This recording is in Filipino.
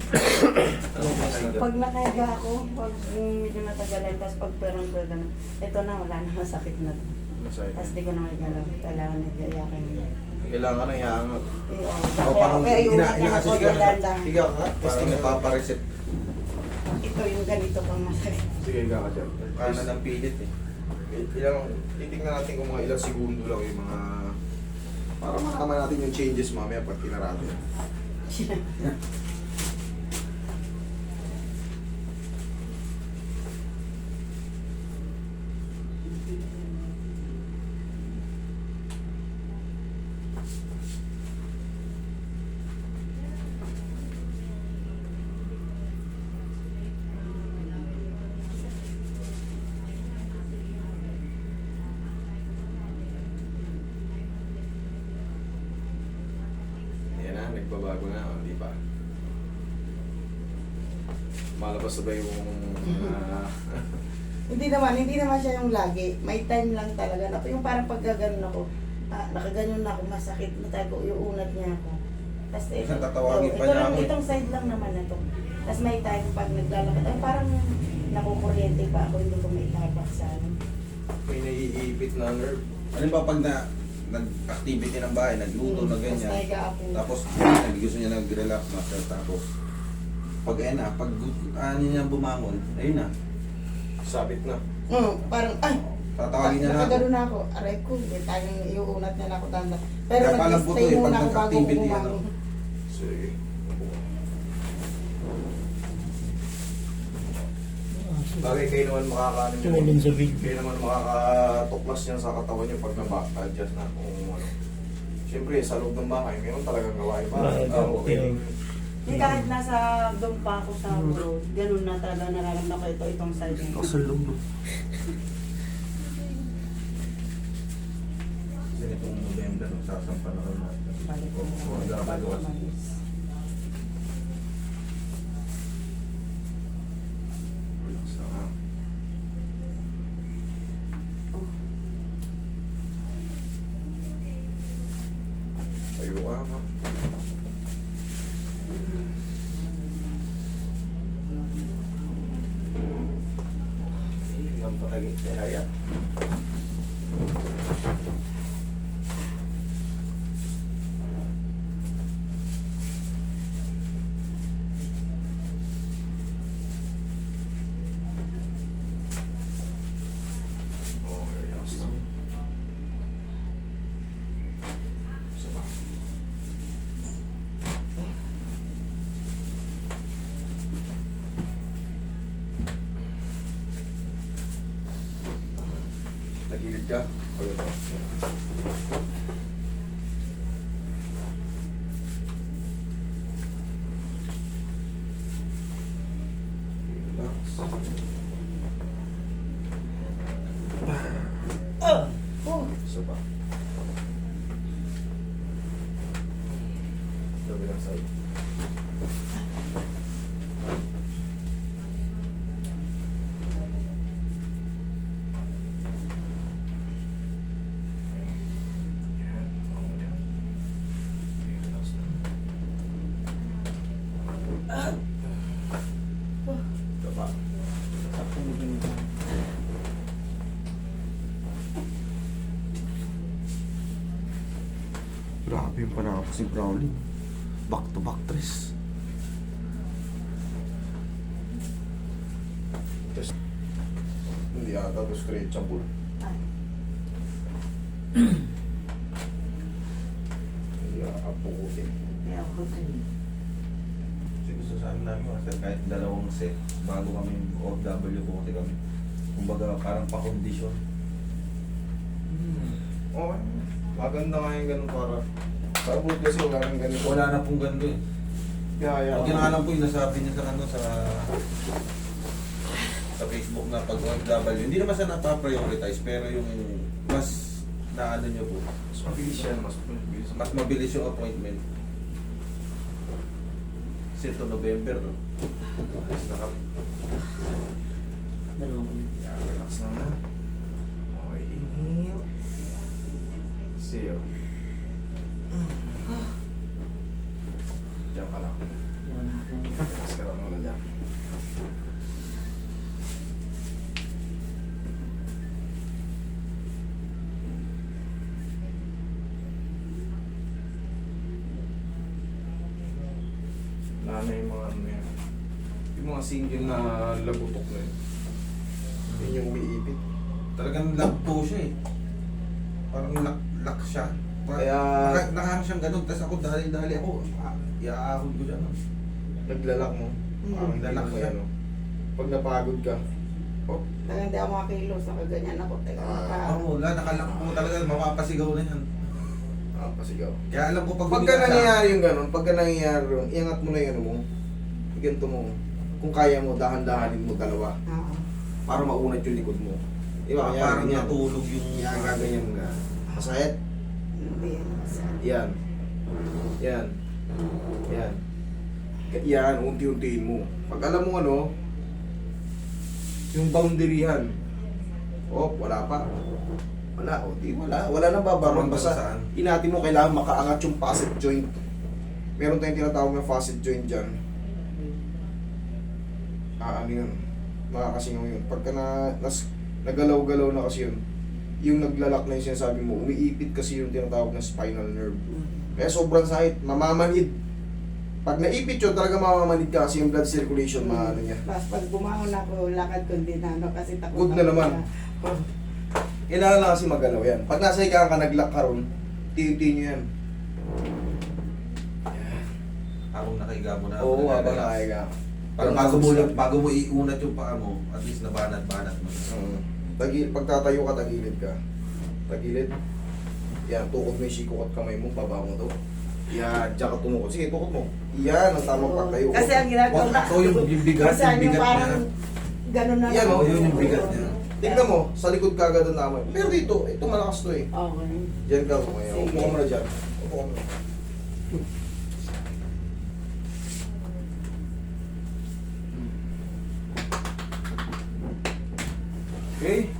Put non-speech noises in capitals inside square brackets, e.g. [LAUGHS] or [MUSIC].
Na Pag nakahiga ako, pag medyo matagalan, tapos pag parang parang, ito na, wala na, [LAUGHS] masakit na. Masaya. Tapos di ko na magalaw. Kailangan nagyayakan niya. Kailangan na iangat. Eh, oh, O parang yung ina, una ina na higa ka. ka. Parang- nagpapareset. Ito yung ganito pang masakit. Sige, higa ka dyan. Kanan ng pilit eh. Ilang, titignan natin kung mga ilang segundo lang yung mga... Para makama natin yung changes mamaya pag kinarado. [LAUGHS] Yan na, nagbabago na, o, di ba? Malabas na ba yung... ah, [LAUGHS] Hindi naman, hindi naman siya yung lagi. May time lang talaga. na- Yung parang pagkaganon ako, ah, nakaganon ako, masakit, natago yung unat niya ako. Tapos ito, Isang tatawagin ito, pa ito niya lang, ako eh. itong side lang naman na to. Tapos may time pag naglalakad, ay parang nakukuryente pa ako, hindi ko maitabak sa ano. may naiipit na nerve. Ano ba pag na nag-activity ng bahay, nagluto na Tapos ganyan. Tapos nag gusto niya nag-relax master tapos pag ayun na, pag ano niya bumangon, ayun na. Sabit na. Mm, parang, ay, Tatawagin niya na ako. na ako. Aray ko, may tayong iuunat niya na ako tanda. Pero Kaya palang buto nag-stay eh, pag muna ako bago nag-activity, ano. bumangon. Sige. Bagay kayo naman makakaano na din sa video. Kayo naman makakatuklas yan sa katawan niyo pag na-adjust na kung ano. Siyempre, sa loob ng bahay, meron talagang gawain pa. Bahay, Oo, okay. Hindi kahit nasa doon pa ako sa road, ganun na talaga nararamdaman ko ito, itong side ito. Kasalong. Kasi itong November, sasampa na rin natin. Balik ko Oo, na. dapat Bago luwas. umalis. Relax lang, ha? Tayo ka, ha? Ang patagit kaya. Oh, relax lang. Isa pa. Nagilid ka? Oh, Isa pa. Sabi lang sa'yo. Yan. Oo, yan. Okay, relax lang. Ito pa. Grabe yung panakapos si Brownie. Back to back tres. Just, hindi ata to stretchable. Hindi ata pukutin. kaya ako din. Gusto sa amin namin master kahit dalawang set bago kami OFW buti kami. Kumbaga parang pa-condition. Okay. Maganda nga yung ganun para. Para po kasi wala nang ganito. Wala na pong gando eh. Kaya, Ang ginahalan po yung nasabi niya sa ano sa sa Facebook na pag OFW. Hindi naman sa napa-prioritize pero yung mas na ano niyo po. Mas mabilis yan, mas mabilis. Mas mabilis yung appointment. Kasi ito November, no? Ayos na kami. Dalawang. Yeah, relax na na. Okay, inhale. Diyan ka lang. Yan. gumagana yung mga ano yan. Yung mga single na lagutok na yun. Yun yung umiipit. Talagang lock po siya eh. Parang lock, lock siya. Parang, Kaya- naka, nakahang siyang ganun. Tapos ako dali-dali ako. ah, Iaahon ko siya. No? Naglalak mo. Mm. Parang Lalak lalak siya. ano. Pag napagod ka, oh, Talagang hindi ako makakilos, nakaganyan ako. Teka, Ah. Oo, wala. Nakalock po talaga. Mapapasigaw na yan. ah, pasigaw. Kaya alam ko pag Pagka nangyayari yung ganun, pagka nangyayari yung, iangat mo na yung ano mo, ganito mo, kung kaya mo, dahan-dahanin mo dalawa, Oo. para maunat yung likod mo. Di ba? Kaya parang ganyan. natulog yung... Yan, gaganyan ka. Masakit? Hindi. Yan. Yan. Yan. K- Yan, unti-untiin mo. Pag alam mo ano, yung boundaryhan. Oh, wala pa. Wala, o di wala. Wala nang babarong. Hanggang Basta inati mo kailangan makaangat yung facet joint. Meron tayong tinatawag na facet joint dyan. Ah, ano yun? Makakasingaw yun. Pagka na, nas, nagalaw-galaw na kasi yun, yung naglalak na yung sinasabi mo, umiipit kasi yung tinatawag na spinal nerve. Kaya sobrang sakit, mamamanhid. Pag naipit yun, talaga mamamanhid ka kasi yung blood circulation, maano niya. Tapos pag bumangon ako, lakad ko hindi na ano kasi takot Good na naman. Oh. Kailangan lang kasi magalaw yan. Pag nasa higaan ka, naglock ka ron, tiyuti nyo yan. Habang nakahiga mo na. Oo, habang nakahiga. Parang bago mo, bago mo iunat yung paa mo, at least nabanat-banat mo. Mm. Tagil, pag tatayo ka, tagilid ka. Tagilid. Yan, tukod mo yung siko at kamay mo, baba mo to. Yan, diyan ka tumukod. Sige, tukod mo. Yan, ang tamang pagtayo. Kasi ang ginagawa so yung- yung bigat, Kasi yung yung bigat parang niya. ganun na Yan, lang. oh, yun yung bigat niya. Tingnan mo, sa likod ka agad ang naman. Pero dito, ito malakas to eh. Okay. Diyan ka, kumaya. Upo ka muna dyan. Upo ka muna. Okay?